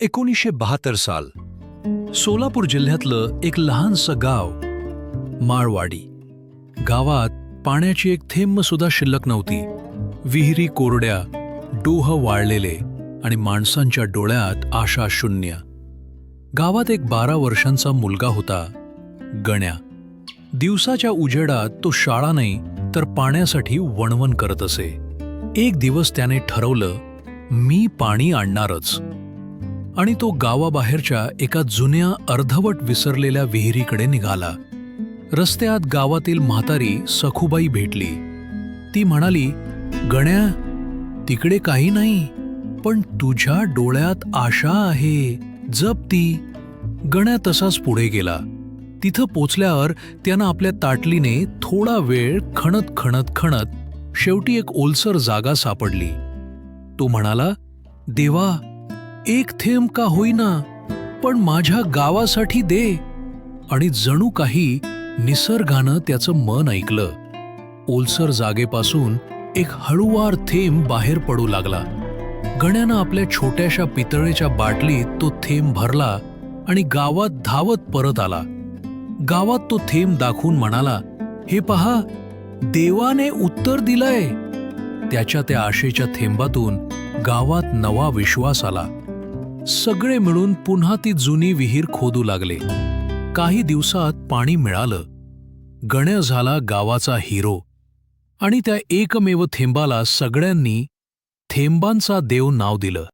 एकोणीसशे बहात्तर साल सोलापूर जिल्ह्यातलं एक लहानसं गाव माळवाडी. गावात पाण्याची एक थेंब सुद्धा शिल्लक नव्हती. विहिरी कोरड्या डोह वाळलेले आणि माणसांच्या डोळ्यात आशा शून्य. गावात एक बारा वर्षांचा मुलगा होता गण्या. दिवसाच्या उजेडात तो शाळा नाही तर पाण्यासाठी वणवण करत असे. एक दिवस त्याने ठरवलं मी पाणी आणणारच. आणि तो गावाबाहेरच्या एका जुन्या अर्धवट विसरलेल्या विहिरीकडे निघाला. रस्त्यात गावातील म्हातारी सखुबाई भेटली. ती म्हणाली गण्या तिकडे काही नाही पण तुझ्या डोळ्यात आशा आहे. जप ती. गण्या तसाच पुढे गेला. तिथं पोचल्यावर त्यानं आपल्या ताटलीने थोडा वेळ खणत खणत खणत शेवटी एक ओलसर जागा सापडली. तो म्हणाला देवा एक थेंब का होईना पण माझ्या गावासाठी दे. आणि जणू काही निसर्गानं त्याचं मन ऐकलं. ओलसर जागेपासून एक हळुवार थेंब बाहेर पडू लागला. गण्यानं आपल्या छोट्याशा पितळेच्या बाटलीत तो थेंब भरला आणि गावात धावत परत आला. गावात तो थेंब दाखवून म्हणाला हे पहा देवाने उत्तर दिलंय. त्याच्या त्या आशेच्या थेंबातून गावात नवा विश्वास आला. सगळे मिळून पुन्हा ती जुनी विहीर खोदू लागले. काही दिवसात पाणी मिळालं. गण्य झाला गावाचा हिरो आणि त्या एकमेव थेंबाला सगळ्यांनी थेंबांचा देव नाव दिलं.